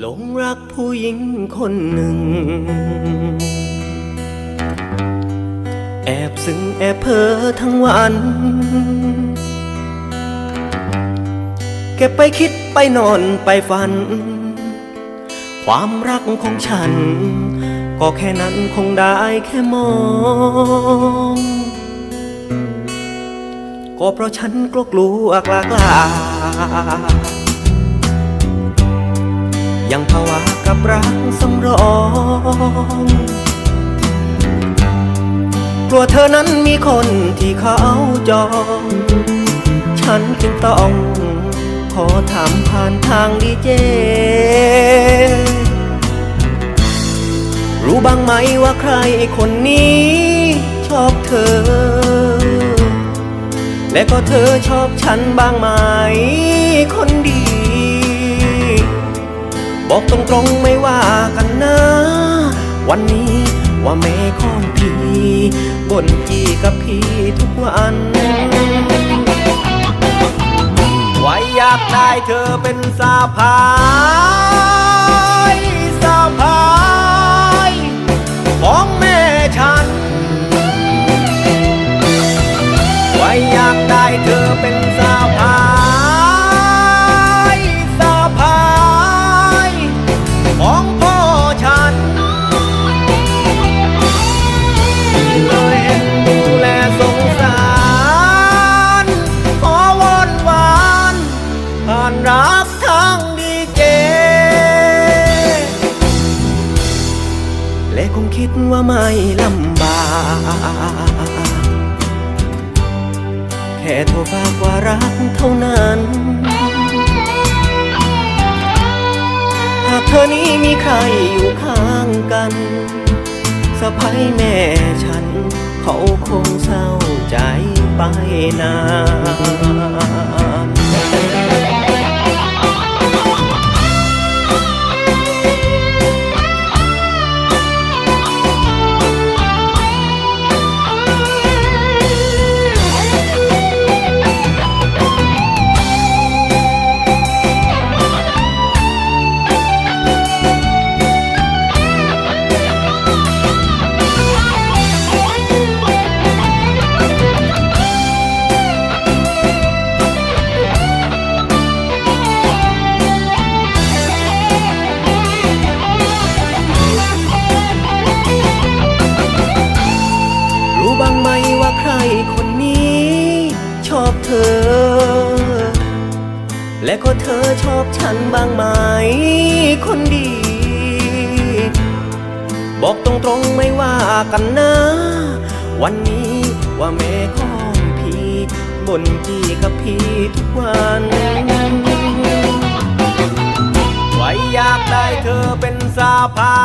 หลงรักผู้หญิงคนหนึ่ง แอบซึ้งแอบเพ้อทั้งวัน เก็บไปคิดไปนอนไปฝัน ความรักของฉัน ก็แค่นั้นคงได้แค่มอง ก็เพราะฉันกลัวกลัวกลากล้า ยังภาวะกับรักสำรองกลัวเธอนั้นมีคนที่เขาจอง ฉันจึงต้องขอถามผ่านทางดีเจ รู้บ้างไหมว่าใครคนนี้ชอบเธอ และก็เธอชอบฉันบ้างไหมคนดี บอกตรงๆไม่ว่ากันนะ วันนี้ว่าแม่ของพี่บ่นพีกับพี่ทุกวันไว้อยากได้เธอเป็นสาพา ว่าไม่ลำบากแค่โทรฝากว่ารักเท่านั้น หากเธอนี้มีใครอยู่ข้างกันสะพ้ยแม่ฉัน เขาคงเศร้าใจไปนาน ไหมว่าใครคนนี้ ชอบเธอ และก็เธอชอบฉันบ้างไหมคนดี บอกตรงๆไม่ว่ากันนะ วันนี้ว่าแม่ของพี่บ่นจีกับพี่ทุกวันไว้อยากได้เธอเป็นสาพา